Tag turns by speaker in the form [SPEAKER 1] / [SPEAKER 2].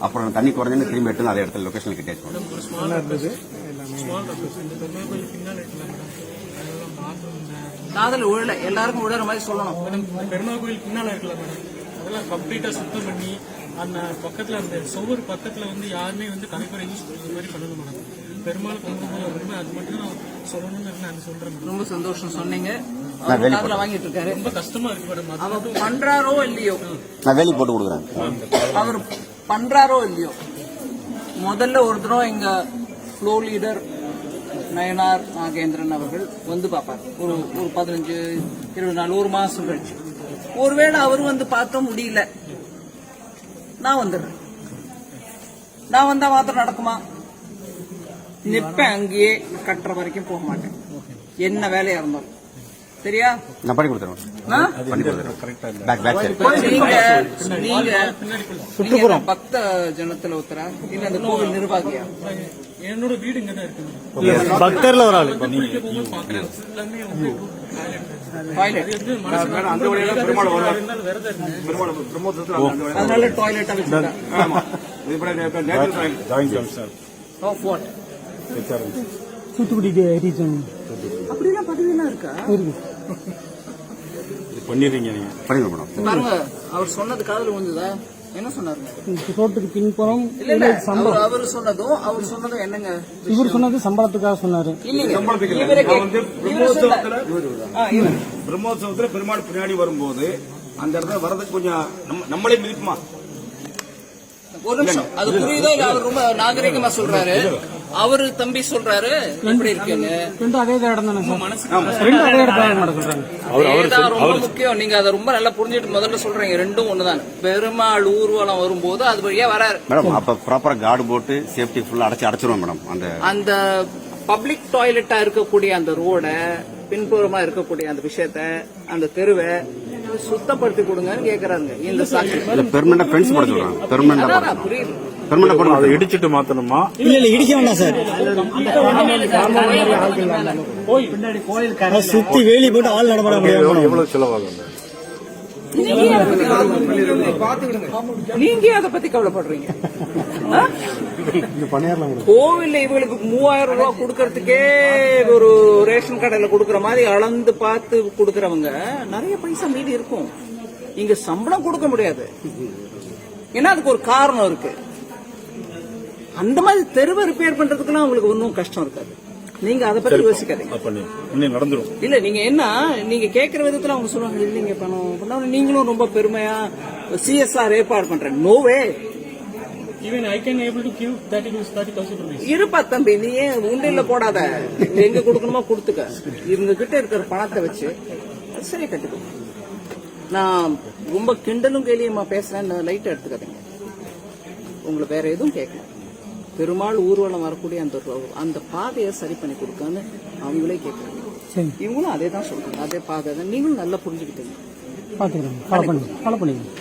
[SPEAKER 1] அப்புறம் தண்ணி குறைஞ்சு திரும்பி அதே இடத்துல
[SPEAKER 2] மாற்றம் இந்த
[SPEAKER 3] காதல் உழல எல்லாருக்கும் உழற மாதிரி சொல்லணும்.
[SPEAKER 2] பெருமாள் கோயில் பின்னால இருக்குல்ல மேடம் அதெல்லாம் கம்ப்ளீட்டா சுத்தம் பண்ணி அந்த பக்கத்துல அந்த சுவர் பக்கத்துல வந்து யாருமே வந்து கலைப்பறை யூஸ் பண்ணுற மாதிரி பண்ணணும் மேடம் பெருமாள் கும்பிடும்போது ரொம்ப அது மட்டும் நான் சொல்லணும்னு நான் சொல்றேன் மேடம்
[SPEAKER 3] ரொம்ப சந்தோஷம் சொன்னீங்க. வாங்கிட்டு இருக்காரு
[SPEAKER 2] ரொம்ப கஷ்டமா இருக்கு மேடம் அது
[SPEAKER 3] அவர் பண்றாரோ இல்லையோ?
[SPEAKER 1] நான் வேலி போட்டு கொடுக்குறேன்.
[SPEAKER 3] அவர் பண்றாரோ இல்லையோ? முதல்ல ஒரு தடவை எங்க ஃப்ளோ லீடர் நயனார் நாகேந்திரன் அவர்கள் வந்து பார்ப்பார். ஒரு ஒரு பதினஞ்சு இருபது நாள் ஒரு மாசம் கழிச்சு ஒருவேளை அவர் வந்து பார்க்க முடியல. நான் வந்துடுறேன். நான் வந்தா மாத்திரம் நடக்குமா? நிப்பேன் அங்கேயே கட்டுற வரைக்கும் போக மாட்டேன். என்ன வேலையா இருந்தாலும். சரியா
[SPEAKER 1] நான் பண்ணி கொடுத்துருவேன் பேக் பேக் சைடு
[SPEAKER 3] நீங்க நீங்க பக்த ஜனத்துல ஒருத்தரா? இல்ல அந்த கோவில் நிர்வாகியா?
[SPEAKER 2] என்னோட வீடு இங்க தான் இருக்கு
[SPEAKER 4] பக்தர்ல ஒரு ஆளு.
[SPEAKER 3] அதனால டாய்லெட்டா வச்சிருக்காங்க
[SPEAKER 4] தூத்துக்குடி ரீஜன்
[SPEAKER 3] அப்படிலாம் பதவியெல்லாம் இருக்கா.
[SPEAKER 5] பண்ணிடுறீங்க நீங்க.
[SPEAKER 1] பண்ணிடுவேன் மேடம்.
[SPEAKER 3] பாருங்க அவர் சொன்னது காதுல விழுந்ததா என்ன சொன்னாருங்க
[SPEAKER 4] ரோட்டுக்கு பின்புறம்
[SPEAKER 3] இல்ல அவர் சொன்னதும் அவர் சொன்னதும் என்னங்க
[SPEAKER 4] இவர் சொன்னது சம்பளத்துக்காக சொன்னாரு.
[SPEAKER 5] பிரம்மோத்சவத்துல பெருமாள் பின்னாடி வரும்போது அந்த இடத்துல வர்றதுக்கு கொஞ்சம் நம்ம நம்மளே மிதிப்புமா?
[SPEAKER 3] ஒரு நிமிஷம். அது புரியுதோ? இல்ல அவர் ரொம்ப நாகரிகமா சொல்றாரு. அவரு தம்பி சொல்றாரு. எப்படி இருக்குன்னு
[SPEAKER 4] ரெண்டும் அதே இடம் தானே ரெண்டும் அதே நடக்கிறாங்க
[SPEAKER 3] ரொம்ப முக்கியம். நீங்க அதை ரொம்ப நல்லா புரிஞ்சுட்டு முதல்ல சொல்றீங்க. ரெண்டும் ஒண்ணுதான். பெருமாள் ஊர்வலம் வரும்போது அது வழியா வராரு.
[SPEAKER 1] மேடம் அப்ப ப்ராப்பரா கார்டு போட்டு சேஃப்டி ஃபுல்லா அடைச்சு அடைச்சிருவோம் மேடம். அந்த
[SPEAKER 3] அந்த பப்ளிக் டாய்லெட்டா இருக்கக்கூடிய அந்த ரோட பின்புறமா இருக்கக்கூடிய அந்த விஷயத்த அந்த தெருவை சுத்தப்படுத்தி கொடுங்கன்னு கேக்குறாங்க. இந்த
[SPEAKER 1] பெர்மனண்டா ஃபென்ஸ் போட சொல்றாங்க. பெர்மனண்டா போட
[SPEAKER 3] அதான் புரியுது.
[SPEAKER 1] பெர்மனண்டா போட
[SPEAKER 5] அதை இடிச்சிட்டு மாத்தணுமா?
[SPEAKER 4] இல்ல இல்ல இடிக்க வேண்டாம் சார் அதை சுத்தி வேலி போட்டு ஆள் நடமாட முடியாது
[SPEAKER 5] எவ்வளவு செலவாகும்
[SPEAKER 3] நீங்க அதை பத்தி கவலைப்படுறீங்க? கோவில்ல இவங்களுக்கு மூவாயிரம் ரூபாய் கொடுக்கறதுக்கே ஒரு ரேஷன் கடையில கொடுக்கற மாதிரி அளந்து பார்த்து கொடுக்கறவங்க நிறைய பைசா மீதி இருக்கும். இங்க சம்பளம் கொடுக்க முடியாது. ஏன்னா அதுக்கு ஒரு காரணம் இருக்கு. அந்த மாதிரி தெருவை ரிப்பேர் பண்றதுக்குலாம் உங்களுக்கு ஒன்றும் கஷ்டம் இருக்காது. நீங்க அதை பத்தி யோசிக்காதீங்க.
[SPEAKER 5] நடந்துரும்.
[SPEAKER 3] இல்ல நீங்க என்ன நீங்க கேக்குற விதத்துல அவங்க சொல்லுவாங்க இல்லைங்க பணம் நீங்களும் ரொம்ப பெருமையா சிஎஸ்ஆர் ஏற்பாடு பண்றேன். No way
[SPEAKER 2] even I can able to give thirty thirty thousand rupees
[SPEAKER 3] இருப்பா தம்பி நீ ஏன் உண்டியல்ல போடாத? எங்க கொடுக்கணுமோ கொடுத்துக்க. இவங்க கிட்ட இருக்கிற பணத்தை வச்சு சரியா கட்டிக்கோ. நான் ரொம்ப கிண்டலும் கேலியுமா பேசுறேன்னு லைட்டா எடுத்துக்காதீங்க. உங்களை வேற எதுவும் கேட்கல. பெருமாள் ஊர்வலம் வரக்கூடிய அந்த அந்த பாதையை சரி பண்ணி கொடுக்கன்னு அவங்களே கேட்கறாங்க.
[SPEAKER 4] சரி.
[SPEAKER 3] இவங்களும் அதே தான் சொல்றாங்க. அதே பாதை தான். நீங்களும் நல்லா புரிஞ்சுக்கிட்டீங்க.
[SPEAKER 4] பாத்துக்கிறேன். ஃபாலோ பண்ணி. ஃபாலோ பண்ணிக்கிறேன்